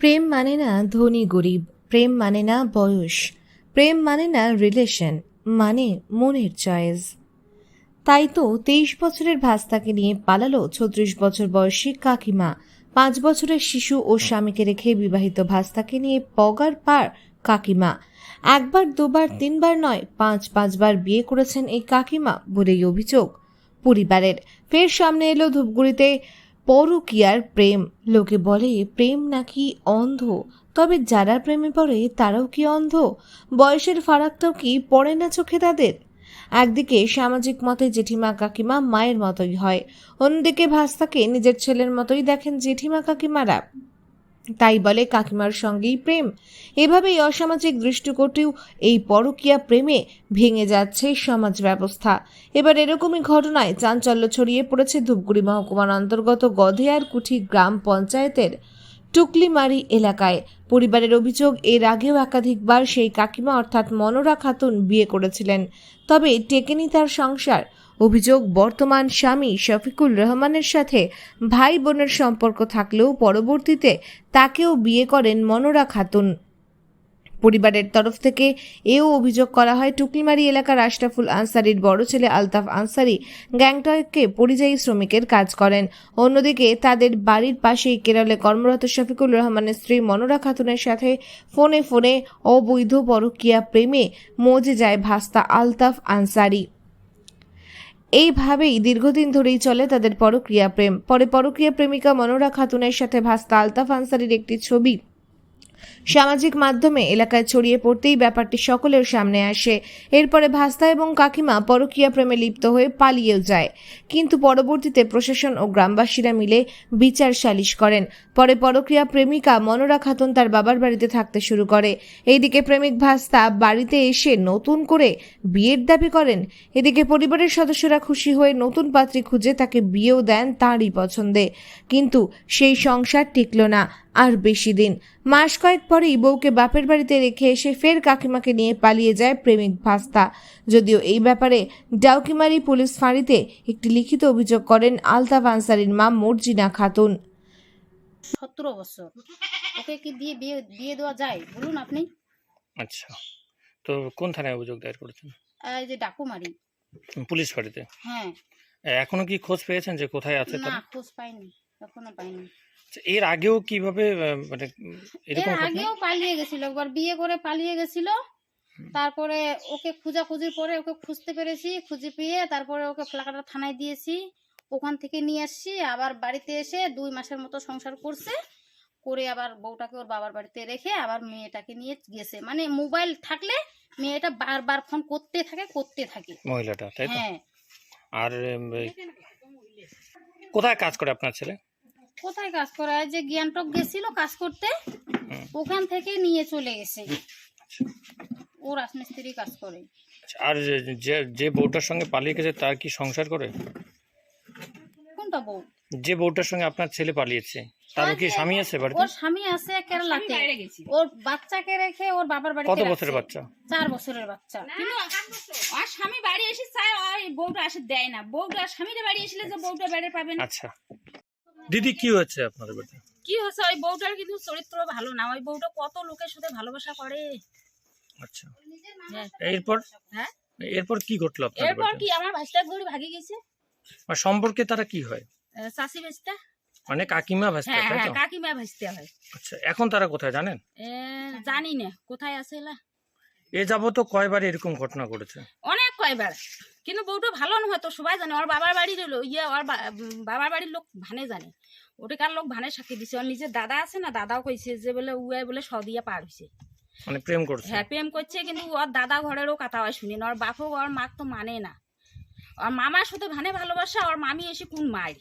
প্রেম মানে না ধনী গরিব, প্রেম মানে না বয়স, প্রেম মানে না রিলেশন মানে মনের চয়েস তাই তো তেইশ বছরের ভাস্তাকে নিয়ে পালালো ছত্রিশ বছর বয়সী কাকিমা, পাঁচ বছরের শিশু ও স্বামীকে রেখে বিবাহিত ভাস্তাকে নিয়ে পগার পার কাকিমা। একবার, দুবার, তিনবার নয়, পাঁচ, পাঁচবার বিয়ে করেছেন এই কাকিমা বলেই অভিযোগ। পরিবারের ফের সামনে এলো ধূপগুড়িতে পরকিয়ার প্রেম। লোকে বলে, প্রেম নাকি অন্ধ? তবে যারা প্রেমে পড়ে, তারাও কি অন্ধ? বয়সের ফারাকটাও কি পড়ে না চোখে তাদের? একদিকে সামাজিক মতে জেঠিমা কাকিমা মায়ের মতোই হয়, অন্যদিকে ভাস্তাকে নিজের ছেলের মতোই দেখেন জেঠিমা কাকিমারা। তাই বলে কাকিমার সঙ্গেই প্রেম। এভাবেই অসামাজিক দৃষ্টিকোটেও এই পরকীয়া প্রেমে ভেঙে যাচ্ছে সমাজ ব্যবস্থা। এবার এরকমই ঘটনায় চাঞ্চল্য ছড়িয়ে পড়েছে ধূপগুড়ি মহকুমার অন্তর্গত গধেয়ার কুঠি গ্রাম পঞ্চায়েতের টুকলিমারি এলাকায়। পরিবারের অভিযোগ, এর আগেও একাধিকবার সেই কাকিমা অর্থাৎ মনোরা খাতুন বিয়ে করেছিলেন। তবে টেকেনি তার সংসার অভিযোগ, বর্তমান স্বামী শফিকুল রহমানের সাথে ভাই বোনের সম্পর্ক থাকলেও পরবর্তীতে তাকেও বিয়ে করেন মনোরা খাতুন। পরিবারের তরফ থেকে এও অভিযোগ করা হয়, টুকলিমারি এলাকার আশরাফুল আনসারির বড় ছেলে আলতাফ আনসারি গ্যাংটকে পরিযায়ী শ্রমিকের কাজ করেন। অন্যদিকে তাদের বাড়ির পাশেই কেরলে কর্মরত শফিকুল রহমানের স্ত্রী মনোরা খাতুনের সাথে ফোনে ফোনে অবৈধ পরকীয়া প্রেমে মজে যায় ভাস্তা আলতাফ আনসারি। এইভাবেই দীর্ঘদিন ধরেই চলে তাদের পরক্রিয়া প্রেম। পরে পরক্রিয়া প্রেমিকা মনোরা খাতুনের সাথে ভাস্তা আলতাফ আনসারির একটি ছবি। সামাজিক মাধ্যমে এলাকায় ছড়িয়ে পড়তেই ব্যাপারটি সকলের সামনে আসে। এরপরে ভাস্তা এবং কাকিমা পরকীয়া প্রেমে লিপ্ত হয়ে পালিয়েও যায়। কিন্তু পরবর্তীতে প্রশাসন ও গ্রামবাসীরা মিলে বিচার সালিশ করেন। পরে পরকীয়া প্রেমিকা মনোরা খাতুন তার বাবার বাড়িতে থাকতে শুরু করে। এইদিকে প্রেমিক ভাস্তা বাড়িতে এসে নতুন করে বিয়ের দাবি করেন। এদিকে পরিবারের সদস্যরা খুশি হয়ে নতুন পাত্রী খুঁজে তাকে বিয়েও দেন তাঁরই পছন্দে। কিন্তু সেই সংসার টিকল না। আর বেশি দিন। মাস কয়েক পরেই বউকে বাপের বাড়িতে রেখে এসে ফের কাকিমাকে নিয়ে পালিয়ে যায় প্রেমিক ভাস্তা। যদিও এই ব্যাপারে ডাউকিমারি পুলিশ ফাঁড়িতে একটি লিখিত অভিযোগ করেন আলতাফ আনসারির মা মর্জিনা খাতুন। সতেরো বছর। ওকে কি দিয়ে বিয়ে বিয়ে দেওয়া যায়? বলুন আপনি। আচ্ছা। তো কোন থানায় অভিযোগ দায়ের করেছেন? এই যে ডাকুমারি। পুলিশ ফাঁড়িতে? হ্যাঁ। এখনও কি খোঁজ পেয়েছেন যে কোথায় আছে না খোঁজ পাইনি। এখনও পাইনি। এর আগেও কীভাবে মানে এরকম আগেও পালিয়ে গেছিল একবার বিয়ে করে পালিয়ে গেছিল। তারপরে ওকে খোঁজাখুঁজির পরে ওকে খুঁজতে পেরেছি খুঁজে পেয়ে তারপরে ওকে ফ্লাকাটা থানায় দিয়েছি। ওখান থেকে নিয়ে আসছি আবার বাড়িতে এসে দুই মাসের মতো সংসার করছে। করে আবার বউটাকে ওর বাবার বাড়িতে রেখে আবার মেয়েটাকে নিয়ে গেছে। মানে মোবাইল থাকলে মেয়েটা বারবার ফোন করতে থাকে করতে থাকে। মহিলাটা তাই তো? হ্যাঁ। আর কোথায় কাজ করে আপনার ছেলে? কোথায় কাজ করে? যে জ্ঞানটক গেছিল কাজ করতে ওখান থেকে নিয়ে চলে গেছে। আচ্ছা। ও রাজমিস্ত্রি কাজ করে। আচ্ছা, আর যে- যে বউটার সঙ্গে পালিয়ে গেছে তার কি সংসার করে? কোনটা বউ? যে বউটার সঙ্গে আপনার ছেলে পালিয়েছে তার কি স্বামী আছে বাড়িতে? ওর স্বামী আছে কেরালাতে। ওর বাচ্চাকে রেখে ওর বাবার বাড়িতে কত বছরের বাচ্চা? চার বছরের বাচ্চা। কিন্তু আর স্বামী বাড়ি এসে চায় ওই বউটা আসে দেয় না। বউটা স্বামীরা বাড়ি এসলে যে বউটা বেড়ে পাবে না। আচ্ছা। দিদি কি হচ্ছে আপনাদের বাড়িতে? কি হচ্ছে ওই বউটার কিন্তু চরিত্র ভালো না। ওই বউটা কত লোকের সাথে ভালোবাসা করে। আচ্ছা। হ্যাঁ। এরপর? হ্যাঁ? এরপর কি ঘটলো এরপর কি আমার ভাইস্টার ধরে ভাগে গেছে? আর সম্পর্কে তারা কি হয়? চাষি ভাইস্তা মানে কাকিমা ভাসতে হ্যাঁ তাই হ্যাঁ তো? কাকিমা ভাইস্তে হয়। আচ্ছা এখন তারা কোথায় জানেন? জানি না। কোথায় আছে এলা? এ যাবত তো কয়বার এরকম ঘটনা ঘটেছে? অনেক কয়বার। কিন্তু বউটা ভালো নয় তো সবাই জানে। ওর বাবার বাড়ির ইয়ে ওর বাবার বাড়ির লোক ভানে জানে। ওটাকার লোক ভানে সাক্ষী দিছে। ওর নিজের দাদা আছে না দাদাও কইছে যে বলে উয়াই বলে সদিয়া পার হয়েছে মানে প্রেম করছে। হ্যাঁ প্রেম করছে কিন্তু ওর দাদা ঘরেরও কথা হয় শুনি না। ওর বাপও ওর মা তো মানে না। ওর মামার সাথে ভানে ভালোবাসা ওর মামি এসে কোন মাই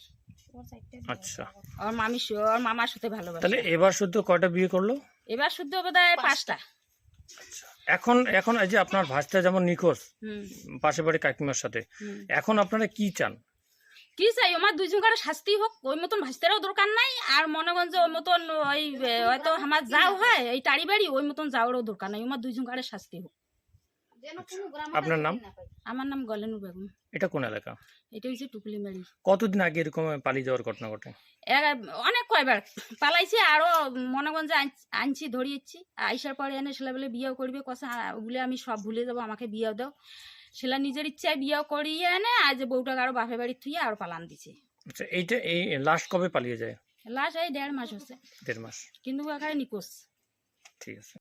আচ্ছা। ওর মামি সু- ওর মামার সাথে ভালোবাসা। তাহলে এবার শুদ্ধ কয়টা বিয়ে করল? এবার শুদ্ধ বোধ হয় পাঁচটা এখন এখন এই যে আপনার ভাসটা যেমন নিখোঁজ পাশে বাড়ি কাকিমার সাথে এখন আপনারা কি চান? কি চাই? আমার দুইজন কারও শাস্তি হোক ওই মতন ভাসতেরও দরকার নাই আর মনে যে ওই মতন ওই হয়তো আমার যাও হয় এই টাড়ি বাড়ি ওই মতন যাওয়ারও দরকার নাই আমার দুইজন কারও শাস্তি হোক। আপনার নাম? আমার নাম গলেনু বেগম। এটা কোন এলাকা? এটা হচ্ছে টুকলি মারি কতদিন আগে এরকম পালিয়ে যাওয়ার ঘটনা ঘটে? অনেক কয়বার পালাইছে আরও মনে আন- আনছি ধরিয়েছি। আইসার পরে এনে সেলা বলে বিয়েও করবে কষা ওগুলো আমি সব ভুলে যাব আমাকে বিয়েও দাও। সেলা নিজের ইচ্ছায় বিয়েও করিয়ে এনে আজ বউটাকে আরও বাপের বাড়ি থুয়ে আরও পালান দিছে। আচ্ছা এইটা এই লাস্ট কবে পালিয়ে যায়? লাস্ট এই দেড় মাস হচ্ছে দেড় মাস। কিন্তু এখানে নিকোষ ঠিক আছে।